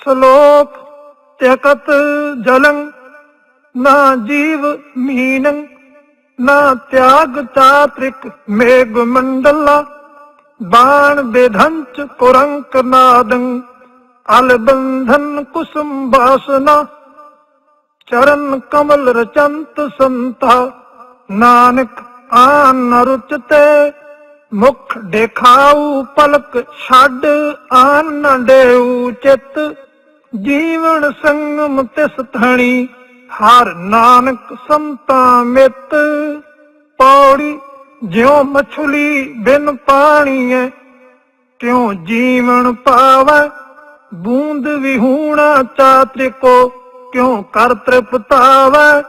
Slope ਤਿਕਤ ਜਲੰ, ਨਾ ਜੀਵ ਮੀਨੰ, ਨਾ ਤਿਆਗ ਚਾਤ੍ਰਿਕ ਮੇਘ ਮੰਡਲਾ, ਬਾਣ ਬੇਧੰਚ ਕੁਰੰਕ ਨਾਦੰ, ਅਲ ਬੰਧਨ ਬਾਸਨਾ, ਚਰਨ ਕਮਲ ਰਚੰਤ ਸੰਤਾ, ਨਾਨਕ ਆਨ ਰੁਚਤੇ। ਮੁਖ ਦੇਖਾਉ, ਪਲਕ ਛੱਡ ਆਨ ਨ ਦੇਉ, ਚਿਤ ਜੀਵਨ ਸੰਗਮ ਤਿਸ ਥਣੀ ਹਰ ਨਾਨਕ ਸੰਤਾ ਮਿਤ। ਪੌੜੀ ਜਿਉ ਮਛਲੀ ਬਿਨ ਪਾਣੀਐ ਕਿਉ ਜੀਵਨ ਪਾਵੈ, ਬੂੰਦ ਵਿਹੂਣਾ ਚਾਤ੍ਰਿਕੋ ਕਿਉ ਕਰ ਤ੍ਰਿਪਤਾਵੈ।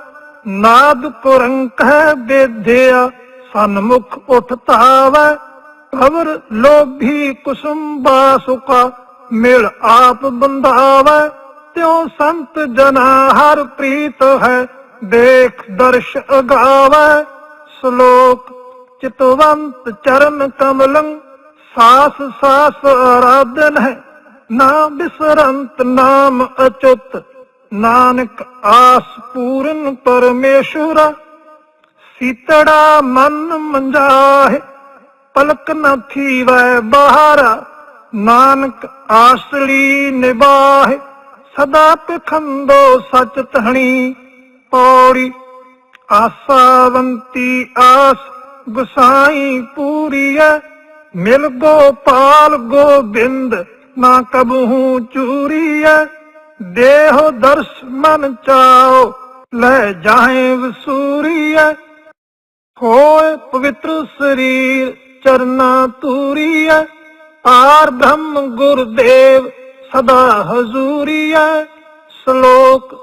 ਨਾਦ ਕੁਰੰਕ ਹੈ ਬੇਧਿਆ ਸਨਮੁਖ ਉਠ ਤਾਵੈ ਕਵਰ ਲੋਭੀ ਕੁਸੁਮ ਬਾਸੁਕਾ, ਮਿਲ ਆਪ ਬੰਧਾਵੈ, ਤਿਉ ਸੰਤ ਜਨਾ ਹਰ ਪ੍ਰੀਤ ਹੈ, ਦੇਖ ਦਰਸ਼ ਅਗਾਵੈ, ਸ਼ਲੋਕ ਚਿਤਵੰਤ ਚਰਨ ਕਮਲੰ, ਸਾਸ ਸਾਸ ਆਰਾਧਨ ਹੈ, ਨਾ ਬਿਸਰੰਤ ਨਾਮ ਅਚੁੱਤ, ਨਾਨਕ ਆਸ ਪੂਰਨ ਪਰਮੇਸ਼ਵਰਾ ਸੀਤੜਾ ਮਨ ਮੰਜਾਹੇ ਪਲਕ ਨ ਥੀਵੈ ਬਾਹਰ, ਨਾਨਕ ਆਸਲੀ ਨਿਬਾਹੇ ਸਦਾ ਪਖੰਦੋ ਸਚ ਤਹਣੀ ਪੌੜੀ, ਆਸਾਵੰਤੀ ਆਸ ਗੁਸਾਈ ਪੂਰੀਐ, ਮਿਲ ਗੋਪਾਲ ਗੋਬਿੰਦ ਨਾ ਕਬਹੂ ਚੂਰੀਐ, ਦੇਹ ਦਰਸ ਮਨ ਚਾਓ, ਲੈ ਜਾਏ ਵਸੂਰੀਐ। ਹੋਏ ਪਵਿੱਤਰ ਸਰੀਰ, ਚਰਨਾ ਤੂਰੀਐ ਪਾਰ ਬ੍ਰਹਮ ਗੁਰਦੇਵ ਸਦਾ ਹਜ਼ੂਰੀਐ ਸ਼ਲੋਕ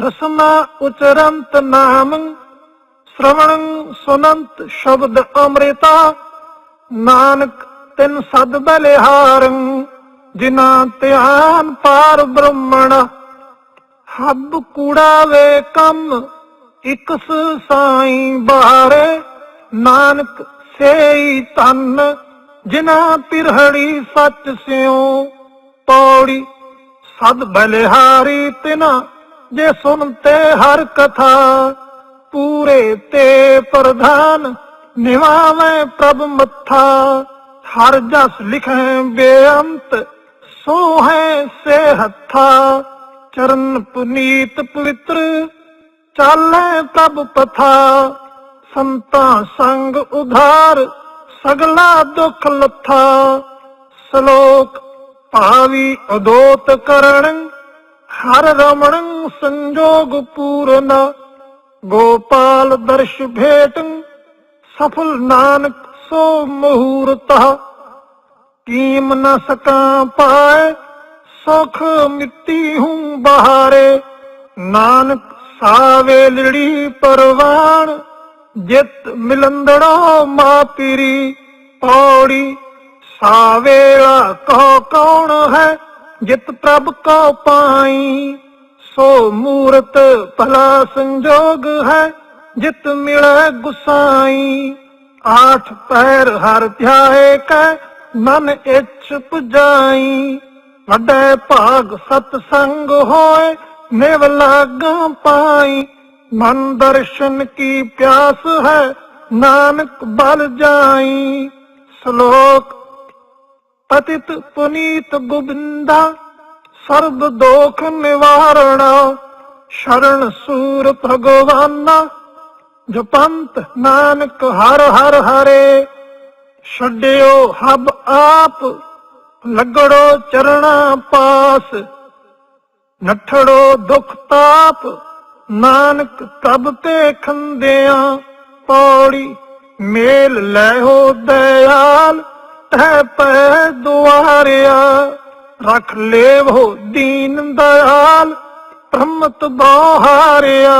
ਰਸਨਾ ਉਚਰੰਤ ਨਾਮ, ਸ਼ਰਵਣੰ ਸੁਨੰਤ ਸ਼ਬਦ ਅੰਮ੍ਰਿਤਾ। ਨਾਨਕ ਤਿਨ ਸਦ ਬਲਿਹਾਰੰ ਜਿਨਾ ਧਿਆਨ ਪਾਰ ਬ੍ਰਹਮਣ। ਹੱਬ ਕੂੜਾ ਵੇ ਕੰਮ ਇਕ ਸਾਈ ਬਾਰੇ ਨਾਨਕ ਸੇਈ ਤਨ ਜਿਨਾ ਪਿਰਹੜੀ ਸੱਚ ਸਿਉ। ਪੌੜੀ ਸਦ ਬਲਿਹਾਰੀ ਤਿਨਾ, ਜੇ ਸੁਣਤੇ ਹਰ ਕਥਾ। ਪੂਰੇ ਤੇ ਪ੍ਰਧਾਨ, ਨਿਵਾਵੇਂ ਪ੍ਰਭ ਮੱਥਾ। ਹਰ ਜਸ ਲਿਖੈ ਬੇਅੰਤ ਸੋ ਹੈ ਸੇ ਹੱਥਾ। ਚਰਨ ਪੁਨੀਤ ਪਵਿੱਤਰ ਚਾਲੈ ਤਬ ਪਥਾ ਸੰਤਾ ਸੰਗ ਉਧਾਰ, ਸਗਲਾ ਦੁਖ ਲੱਥਾ। ਸ਼ਲੋਕ, ਭਾਵੀ ਅਦੋਤ ਕਰਣ ਹਰ ਰਮਣ ਸੰਜੋਗ ਪੂਰਨ। ਗੋਪਾਲ ਦਰਸ਼ ਭੇਟ, ਸਫਲ ਨਾਨਕ ਸੋ ਮਹੂਰਤ। ਕੀਮ ਨ ਸਕਾਂ ਪਾਏ, ਸੁਖ ਮਿੱਤੀ ਹੂੰ ਬਹਾਰੇ। ਨਾਨਕ ਸਾਵੇ ਲੜੀ ਪਰਵਾਨ ਜਿਤ ਮਿਲੰਦੜੋ ਮਾ ਪੀਰੀ, ਪੌੜੀ ਸਾਵੇਲਾ ਕੋ ਕੌਣ ਹੈ, ਜਿਤ ਪ੍ਰਭ ਕੋ ਪਾਈ। ਸੋ ਮੂਰਤ ਭਲਾ ਸੰਜੋਗ ਹੈ, ਜਿਤ ਮਿਲੈ ਗੁਸਾਈ। ਆਠ ਪੈਰ ਹਰ ਧਿਆਏ ਕੈ, ਮਨ ਇੱਛ ਪੁਜਾਈ। ਵੱਡੇ ਭਾਗ ਸਤ ਸੰਗ ਹੋਏ ਨਿਵ ਲਾਗਾਂ ਪਾਈ, ਮਨ ਦਰਸ਼ਨ ਕੀ ਪਿਆਸ ਹੈ, ਨਾਨਕ ਬਲ ਜਾਈ। ਸ਼ਲੋਕ, ਪਤਿਤ ਪੁਨੀਤ ਗੋਬਿੰਦਾ, ਸਰਬ ਦੋਖ ਨਿਵਾਰਣਾ, ਸ਼ਰਨ ਸੂਰ ਭਗਵਾਨਾ। ਜਪੰਤ ਨਾਨਕ ਹਰ ਹਰ ਹਰੇ, ਛੱਡਿਓ ਹਬ ਆਪ, ਲੱਗੜੋ ਚਰਣਾ ਪਾਸ। ਨਠੜੋ ਦੁਖ ਤਾਪ ਨਾਨਕ ਤਬ ਤੇ ਖੰਦਿਆਂ, ਪੌੜੀ ਮੇਲ ਲੈਹੋ ਦਇਆਲ ਤੈ ਪੈ ਦੁਆਰਿਆ, ਰੱਖ ਲੇਵੋ ਦੀਨ ਦਇਆਲ, ਬ੍ਰਹਮਤ ਬਹਾਰਿਆ।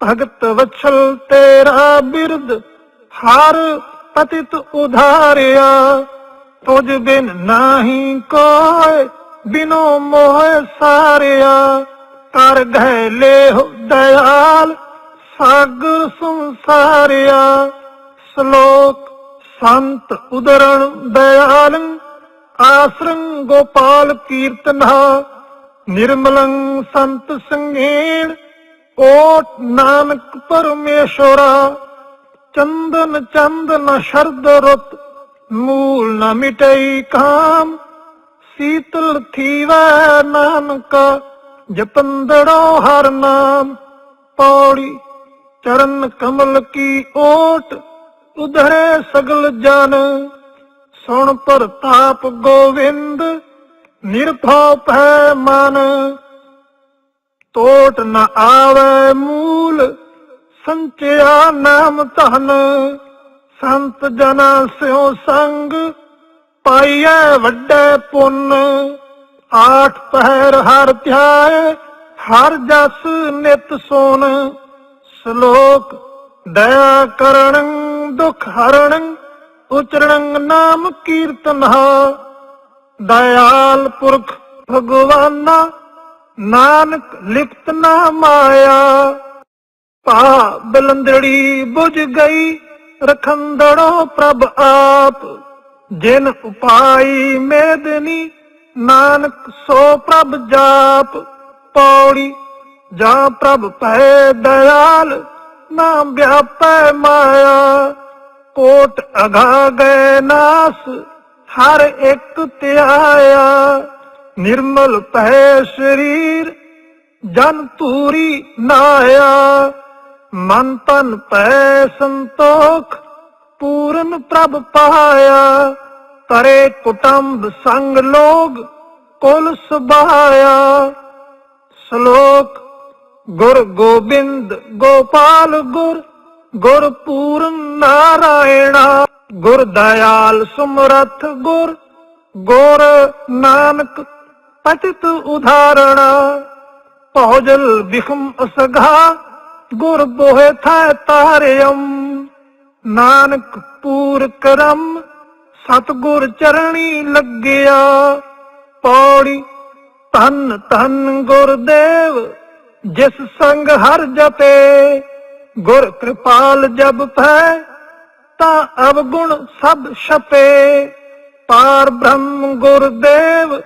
ਭਗਤ ਵਛਲ ਤੇਰਾ ਬਿਰਦ ਹਰ ਪਤਿਤ ਉਧਾਰਿਆ। ਤੁਝ ਬਿਨ ਨਾਹੀ ਕੋਇ ਬਿਨੋ ਮੋਹ ਸਾਰਿਆ, ਕਰ ਗਏ ਲੇਹ ਦਇਆਲ ਸਾਗਰ ਸੰਸਾਰਿਆ। ਸ਼ਲੋਕ ਸੰਤ ਉਦਰਣ ਦਇਆਲੰ, ਆਸਰੰ ਗੋਪਾਲ ਕੀਰਤਨਾ। ਨਿਰਮਲੰ ਸੰਤ ਸੰਗੇਣ, ਓਟ ਨਾਨਕ ਪਰਮੇਸ਼ਵਰਾ ਚੰਦਨ ਚੰਦ ਸ਼ਰਦ ਰੁੱਤ, ਮੂਲ ਨ ਮਿਟਈ ਕਾਮ ਸੀਤਲ ਥੀਵੈ ਨਾਨਕ ਜਪੰਦੜੋ ਹਰ ਨਾਮ। ਪੌੜੀ ਚਰਨ ਕਮਲ ਕੀ ਓਟ, ਉਧਰੇ ਸਗਲ ਜਨ। ਸੁਣ ਪ੍ਰਤਾਪ ਗੋਵਿੰਦ, ਨਿਰਭਉ ਭੈ ਮਨ। ਟੋਟ ਨ ਆਵੇ ਮੂਲ, ਸੰਚਿਆ ਨਾਮ ਧਨ। ਸੰਤ ਜਨਾ ਸਿਓ ਸੰਗ ਪਾਈਐ ਵੱਡੇ ਪੁੰਨ। ਆਠ ਪਹਿਰ ਹਰ ਧਿਆਏ, ਹਰ ਜਸ ਨਿਤ ਸੋਨ। ਸ਼ਲੋਕ, ਦਇਆ ਕਰਣ ਦੁਖ ਹਰਣ ਉਚਰਣ ਨਾਮ ਕੀਰਤਨਾ ਦਇਆਲ ਪੁਰਖ ਭਗਵਾਨਾ, ਨਾਨਕ ਲਿਖਤ ਨਾ ਮਾਇਆ ਭਾ ਬਲੰਦੜੀ ਬੁਝ ਗਈ, ਰਖੰਦੜੋ ਪ੍ਰਭ ਆਪ। ਜਿਨ ਉਪਾਈ ਮੇਦਨੀ, ਨਾਨਕ ਸੋ ਪ੍ਰਭ ਜਾਪ ਪੌੜੀ, ਜਾਂ ਪ੍ਰਭ ਭੈ ਦਇਆਲ, ਨਾਮ ਵਿਆਪੈ ਮਾਇਆ। ਕੋਟ ਅਗਾ ਗਏ ਨਾਸ, ਹਰ ਇੱਕ ਧਿਆਇਆ। ਨਿਰਮਲ ਭੈ ਸਰੀਰ, ਜਨ ਤੂਰੀ ਨਾਇਆ ਮਨ ਤਨ ਭੈ ਸੰਤੋਖ ਪੂਰਨ ਪ੍ਰਭ ਪਹਾਇਆ ਤਰੇ ਕੁਟੰਬ ਸੰਗ ਲੋਗ ਕੁਲ ਸੁਭਾਇਆ। ਸ਼ਲੋਕ, ਗੁਰ ਗੋਬਿੰਦ ਗੋਪਾਲ ਗੁਰ ਗੁਰ ਪੂਰਨ ਨਾਰਾਇਣਾ, ਗੁਰ ਦਇਆਲ ਸੁਮਰਥ ਗੁਰ ਗੁਰ ਨਾਨਕ ਪਤਿਤ ਉਧਾਰਣਾ। ਭੋਜਲ ਵਿਖਮ ਅਸਘਾ ਗੁਰ ਬੋਹਿ ਥੈ ਤਾਰਿਅਮ। ਨਾਨਕ ਪੂਰ ਕਰਮ, ਸਤਗੁਰ ਚਰਣੀ ਲੱਗਿਆ। ਪੌੜੀ ਧੰਨ ਧੰਨ ਗੁਰਦੇਵ, ਜਿਸ ਸੰਗ ਹਰ ਜਪੇ। ਗੁਰ ਕਿਰਪਾਲ ਜਬ ਭੈ, ਤਾਂ ਅਵਗੁਣ ਸਭ ਛਪੇ। ਪਾਰ ਬ੍ਰਹਮ ਗੁਰਦੇਵ,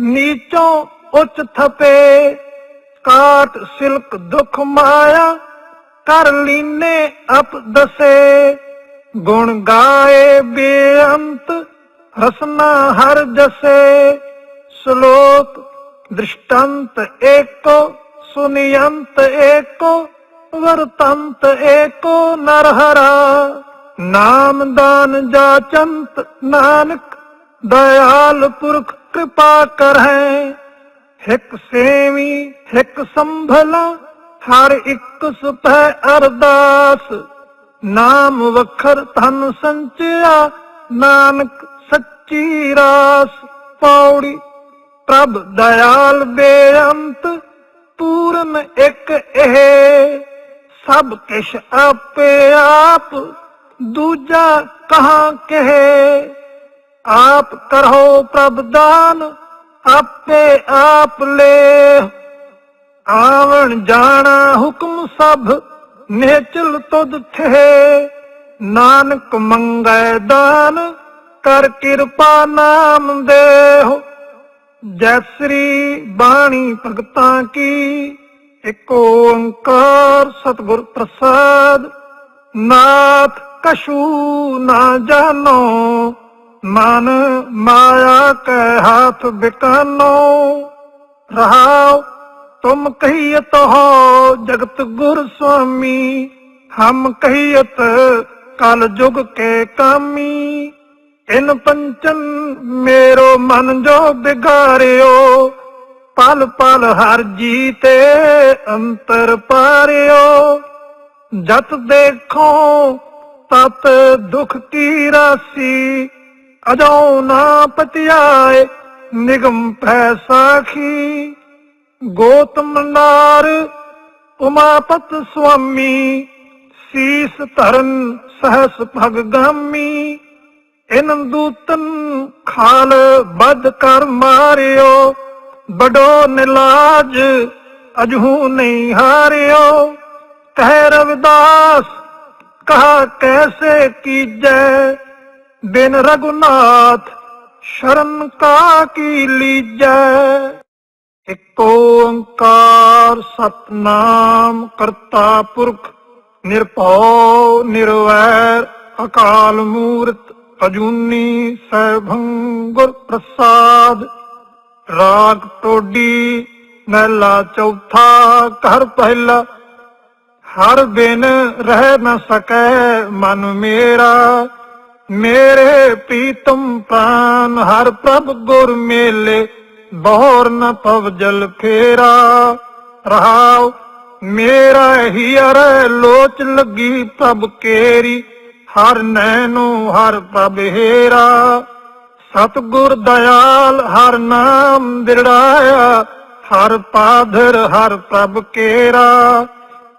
ਨੀਚੋਂ ਉੱਚ ਥਪੇ। ਕਾਟ ਸਿਲਕ ਦੁਖ ਮਾਇਆ, ਕਰ ਲੀਨੇ ਅਪ ਦਸੇ। ਗੁਣ ਗਾਏ ਬੇਅੰਤ, ਰਸਨਾ ਹਰ ਜਸੇ, ਸ਼ਲੋਕ ਦ੍ਰਿਸ਼ਟੰਤ ਏਕੋ, ਸੁਨਿਯੰਤ ਏਕੋ, ਵਰਤੰਤ ਏਕੋ ਨਰਹਰਾ। ਨਾਮ ਦਾਨ ਜਾਚੰਤ ਨਾਨਕ, ਦਇਆਲ ਪੁਰਖ ਕਿਰਪਾ ਕਰੈ ਹਿਕ ਸੇਵੀ, ਹਿਕ ਸੰਭਲਾ, ਹਰ ਇੱਕ ਸੁਭੈ ਅਰਦਾਸ। ਨਾਮ ਵਖਰ ਧਨ ਸੰਚਿਆ, ਨਾਨਕ ਸੱਚੀ ਰਾਸ ਪੌੜੀ ਪ੍ਰਭ ਦਇਆਲ ਬੇਅੰਤ, ਪੂਰਨ ਇੱਕ ਇਹ। ਸਭ ਕਿਛ ਆਪੇ ਆਪ, ਦੂਜਾ ਕਹਾ ਕਹੇ। ਆਪ ਕਰੋ ਪ੍ਰਭ ਦਾਨ, ਆਪੇ ਆਪ ਲੈ ਆਵਣ ਜਾਣਾ ਹੁਕਮ ਸਭ ਨੇਚਲ ਤੁਧ ਥੇ ਨਾਨਕ ਮੰਗੈ ਦਾਨ, ਕਰ ਕਿਰਪਾ ਨਾਮ ਦੇਹੁ। ਜੈ ਸ੍ਰੀ ਬਾਣੀ ਭਗਤਾਂ ਕੀ, ਇਕ ਓੰਕਾਰ ਸਤਿਗੁਰ ਪ੍ਰਸਾਦ। ਨਾਥ ਕਸ਼ੂ ਨਾ ਜਾਣੋ, ਮਨ ਮਾਇਆ ਕੈ ਹੱਥ ਬਿਕਾਨੋ। ਰਹਾਉ ਤੁਮ ਕਹੀਤ ਹੋ, ਜਗਤ ਗੁਰ ਸੁਆਮੀ। ਹਮ ਕਹੀਤ ਕਲ ਜੁਗ ਕੇ ਕਾਮੀ। ਇਨ ਪੰਚਨ ਮੇਰੋ ਮਨ ਜੋ ਬਿਗਾਰਿਓ, ਪਲ ਪਲ ਹਰ ਜੀਤੇ ਅੰਤਰ ਪਾਰਿਓ। ਜਤ ਦੇਖੋ, ਤਤ ਦੁਖ ਕੀ ਰਾਸੀ। ਅਜੋ ਨਾ ਪਤਿਆਏ, ਨਿਗਮ ਭੈ ਸਾਖੀ। ਗੋਤਮ ਨਾਰ ਉਮਾਪਤ ਸੁਆਮੀ, ਸੀਸ ਧਰਨ ਸਹਸ ਭਗ ਗਾਮੀ। ਇਨ ਦੂਤਨ ਖਾਲ ਬਦ ਕਰ ਮਾਰਿਓ ਬਡੋ ਨਿਲਾਜ ਅਜਹੂ ਨਹੀਂ ਹਾਰਿਓ। ਕਹਿ ਰਵਿਦਾਸ, ਕਹਾ ਕੈਸੇ ਕੀਜੈ? ਬਿਨ ਰਗੁਨਾਥ ਸ਼ਰਨ ਕਾ ਕੀ ਲੀਜੈ? ਇਕ ਓੰਕਾਰ ਸਤਨਾਮ ਕਰਤਾ ਪੁਰਖ, ਨਿਰਭਉ, ਨਿਰਵੈਰ, ਅਕਾਲ ਮੂਰਤ, ਅਜੂਨੀ ਸੈਭੰ ਗੁਰ ਪ੍ਰਸਾਦ। ਰਾਗ ਟੋਡੀ, ਮਹਿਲਾ ਚੌਥਾ, ਘਰ ਪਹਿਲਾ। ਹਰ ਬਿਨ ਰਹਿ ਨ ਸਕੈ ਮਨ ਮੇਰਾ, ਮੇਰੇ ਪੀਤਮ ਪ੍ਰਾਨ, ਹਰ ਪ੍ਰਭ ਗੁਰ ਮੇਲੇ। ਬਹਰ ਨ ਪਵ ਜਲ ਫੇਰਾ, ਰਹਾਉ, ਮੇਰਾ ਹੀ ਅਰ ਲੋਚ ਲੱਗੀ ਪ੍ਰਭ ਕੇਰੀ, ਹਰ ਨੈਨੋ ਹਰ ਪ੍ਰਭ ਹੇਰਾ। ਸਤਿਗੁਰ ਦਇਆਲ ਹਰ ਨਾਮ ਦਿੜਾਇਆ ਹਰ ਪਾਧਰ ਹਰ ਪ੍ਰਭ ਕੇਰਾ।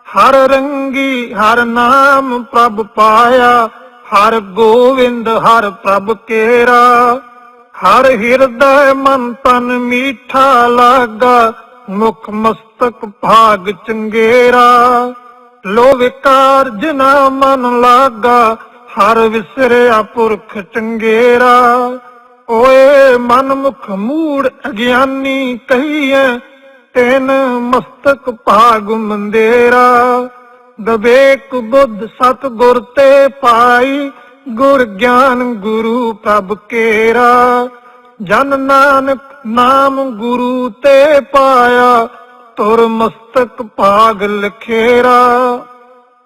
ਹਰ ਰੰਗੀ ਹਰ ਨਾਮ ਪ੍ਰਭ ਪਾਇਆ, ਹਰ ਗੋਵਿੰਦ ਹਰ ਪ੍ਰਭ ਕੇਰਾ। ਹਰ ਹਿਰਦੈ ਮਨ ਤਨ ਮੀਠਾ ਲਾਗਾ, ਮੁਖ ਮਸਤਕ ਭਾਗ ਚੰਗੇਰਾ। ਲੋ ਵਿਕਾਰ ਜਿਨਾ ਮਨ ਲਾਗਾ, ਹਰ ਵਿਸਰਿਆ ਪੁਰਖ ਚੰਗੇਰਾ। ਓਏ ਮਨ ਮੁਖ ਮੂੜ ਅਗਿਆਨੀ ਕਹੀਐ, ਤੈਨ ਮਸਤਕ ਭਾਗ ਮੰਦੇਰਾ। ਦਵੇਕ ਬੁੱਧ ਸਤ ਗੁਰ ਤੇ ਪਾਈ ਗੁਰ ਗਿਆਨ ਗੁਰੂ ਪ੍ਰਭ ਕੇਰਾ, ਜਨ ਨਾਨਕ ਨਾਮ ਗੁਰੂ ਤੇ ਪਾਇਆ, ਤੁਰ ਮਸਤਕ ਭਾਗ ਲਖੇਰਾ।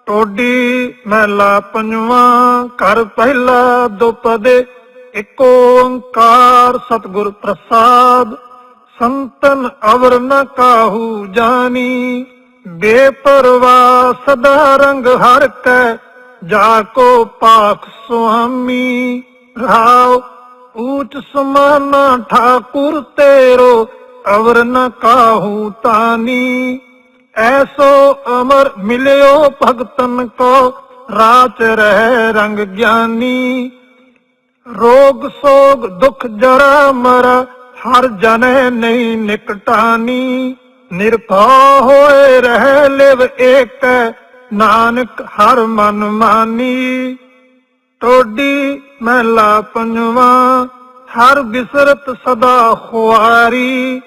ਟੋਡੀ ਮਹਿਲਾ ਪੰਜਵਾ, ਘਰ ਪਹਿਲਾ ਦੁਪਦੇ, ਇਕ ਓੰਕਾਰ ਸਤਿਗੁਰ ਪ੍ਰਸਾਦ। ਸੰਤਨ ਅਵਰ ਨ ਕਾਹੂ ਜਾਣੀ ਬੇਪਰਵਾ ਸਦਾ ਰੰਗ ਹਰ ਕੈ ਜਾ ਕੋ ਪਾਖ ਸੁਆਮੀ ਰਾਉ ਊਚ ਸਮਾਨਾ ਠਾਕੁਰ ਤੇਰੋ, ਅਵਰ ਨ ਕਾਹੂ ਤਾਨੀ। ਐਸੋ ਅਮਰ ਮਿਲਿਓ ਭਗਤਨ ਕੋ, ਰਾਚ ਰਹਿ ਰੰਗ ਗਿਆਨੀ। ਰੋਗ ਸੋਗ ਦੁਖ ਜਰਾ ਮਰ, ਹਰ ਜਨੈ ਨਹੀਂ ਨਿਕਟਾਨੀ। ਨਿਰਭਉ ਹੋਏ ਰਹਿ ਲਿਵ ਏਕ ਨਾਨਕ ਹਰ ਮਨ ਮਾਨੀ, ਟੋਡੀ ਮਹਿਲਾ ਪੰਜਵਾ, ਹਰ ਬਿਸਰਤ ਸਦਾ ਖੁਆਰੀ,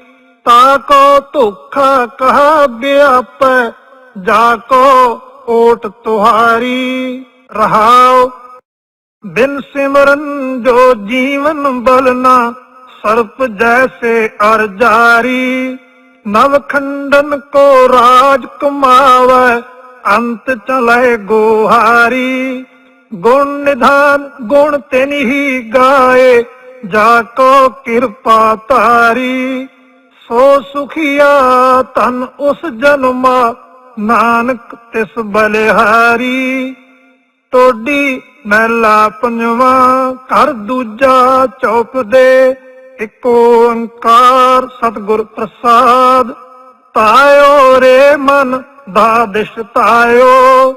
ਤਾ ਕੋ ਧੋਖਾ ਕਹਾ ਵਿਆਪੈ ਜਾ ਕੋ ਓਟ ਤੁਹਾਰੀ। ਰਹਾਉ, ਬਿਨ ਸਿਮਰਨ ਜੋ ਜੀਵਨ ਬਲਨਾ, ਸਰਪ ਜੈਸੇ ਅਰ ਜਾਰੀ। ਨਵ ਖੰਡਨ ਕੋ ਰਾਜ ਕਮਾਵੈ ਅੰਤ ਚਲੇ ਗੋਹਾਰੀ, ਗੁਣ ਨਿਧਾਨ, ਗੁਣ ਤਿਨ ਹੀ ਗਾਏ, ਜਾ ਕੋ ਕਿਰਪਾ ਤਾਰੀ ਸੋ ਸੁਖੀਆ ਤਨ ਉਸ ਜਨਮਾ, ਨਾਨਕ ਤਿਸ ਬਲਿਹਾਰੀ। ਟੋਡੀ ਮਹਿਲਾ ਪੰਜਵਾ ਕਰ ਦੂਜਾ ਚੌਪ ਦੇ, ਇਕ ਓੰਕਾਰ ਸਤਿਗੁਰ ਪ੍ਰਸਾਦ ਤਾਇਓ ਰੇ ਮਨ ਦਾਦਿਸ਼ ਤਾਇਓ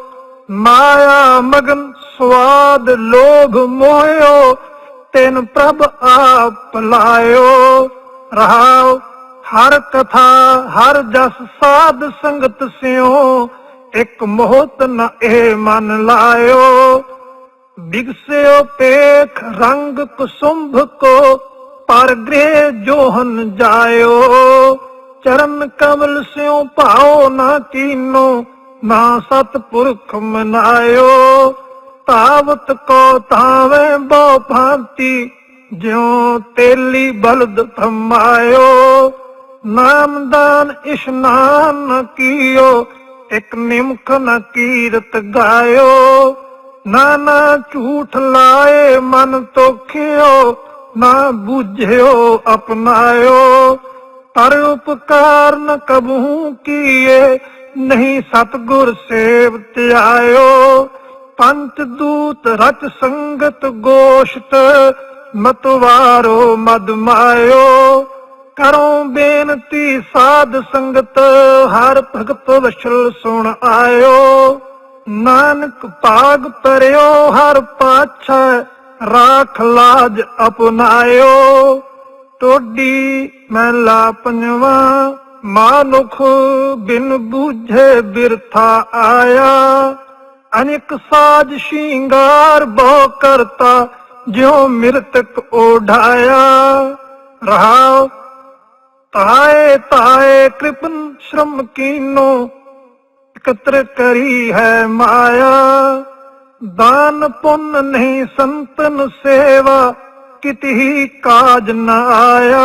ਮਾਇਆ ਮਗਨ ਸਵਾਦ ਲੋਭ ਮੋਹਿਓ, ਤਿਨ ਪ੍ਰਭ ਆਪ ਲਾਇਓ। ਰਹਾਉ ਹਰ ਕਥਾ, ਹਰ ਜਸ ਸਾਧ ਸੰਗਤ ਸਿਓ ਇੱਕ ਮੋਹਤ ਨ ਇਹ ਮਨ ਲਾਇਓ। ਬਿਗਸਿਓ ਪੇਖ ਰੰਗ ਕੁਸੁੰਭ ਕੋ, ਪਰ ਗ੍ਰਹਿ ਜੋਹਨ ਜਾਇਓ। ਚਰਨ ਕਮਲ ਸਿਓ ਭਾਉ ਨਾ ਕੀਨੋ, ਨਾ ਸਤ ਪੁਰਖ ਮਨਾਇਓ। ਤਾਵਤ ਕੋ ਤਾਵੇਂ ਬੋ ਭਾਂਤੀ, ਜਿਉ ਤੇਲੀ ਬਲਦ ਥਮਾਇਓ। ਨਾਮਦਾਨ ਇਸ਼ਨਾਨ ਕੀਓ, ਇਕ ਨਿਮਖ ਨ ਕੀਰਤ ਗਾਇਓ। ਨਾ ਨਾ ਝੂਠ ਲਾਏ ਮਨ ਤੋਖਿਓ, ਨਾ ਬੁਝਿਓ ਅਪਨਾਇਓ। ਪਰ ਉਪਕਾਰ ਨ ਕਬਹੂ ਕੀਏ, ਨਹੀਂ ਸਤਗੁਰ ਸੇਵ ਧਿਆਇਓ। ਪੰਚ ਦੂਤ ਰਤ ਸੰਗਤ ਗੋਸ਼ਟ ਮਤਵਾਰੋ ਮਦ ਮਾਇਓ। ਕਰੋ ਬੇਨਤੀ ਸਾਧ ਸੰਗਤ, ਹਰ ਭਗਤ ਵਸ਼ਲ ਸੁਣ ਆਇਓ। ਨਾਨਕ ਭਾਗ ਪਰਿਓ ਹਰ ਪਾਛੈ ਰਾਖ ਲਾਜ ਅਪਨਾਇਓ। ਟੋਡੀ ਮਹਿਲਾ ਪੰਜਵਾ, ਮਾਨੁਖ ਬਿਨ ਬੂਝੇ ਬਿਰਥਾ ਆਇਆ। ਅਨੇਕ ਸਾਜ ਸ਼ਿੰਗਾਰ ਬਹੁ ਕਰਤਾ, ਜਿਉ ਮਿਰਤਕ ਓਢਾਇਆ। ਰਹਾਉ ਤਾਏ ਤਾਏ ਕ੍ਰਿਪਨ ਸ਼ਰਮ ਕੀਨੋ, ਇਕਤਰ ਕਰੀ ਹੈ ਮਾਇਆ। ਦਾਨ ਪੁੰਨ ਨਹੀਂ ਸੰਤਨ ਸੇਵਾ ਕਿਤਹੀ ਕਾਜ ਨ ਆਇਆ।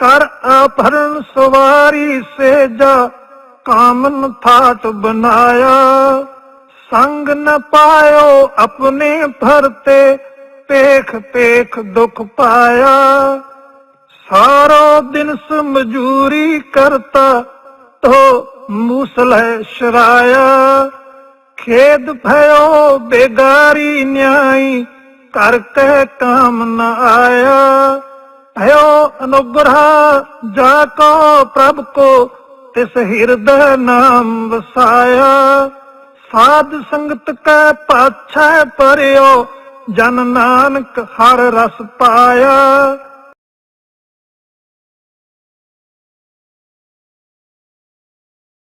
ਕਰ ਆਭਰਨ ਸਵਾਰੀ ਸੇਜਾ, ਕਾਮਨ ਥਾਟ ਬਨਾਇਆ ਸੰਗ ਨ ਪਾਇਓ ਆਪਣੇ ਭਰਤੇ ਪੇਖ ਪੇਖ ਦੁਖ ਪਾਇਆ। ਸਾਰਾ ਦਿਨ ਮਜ਼ਦੂਰੀ ਕਰਤਾ, ਤੋ ਮੂਸਲ ਸ਼ਰਾਇਆ। ਖੇਦ ਭਇਓ ਬੇਗਾਰੀ ਨਿਆਈ ਕਰ ਕਹਿ ਕਾਮ ਨ ਆਇਆ। ਭਇਓ ਅਨੁਗ੍ਰਹ ਜਾ ਕੋ ਪ੍ਰਭ ਕੋ, ਤਿਸ ਹਿਰਦੈ ਨਾਮ ਵਸਾਇਆ। ਸਾਧ ਸੰਗਤ ਕੈ ਪਾਛੈ ਪਰਿਓ ਜਨ ਨਾਨਕ ਹਰ ਰਸ ਪਾਇਆ।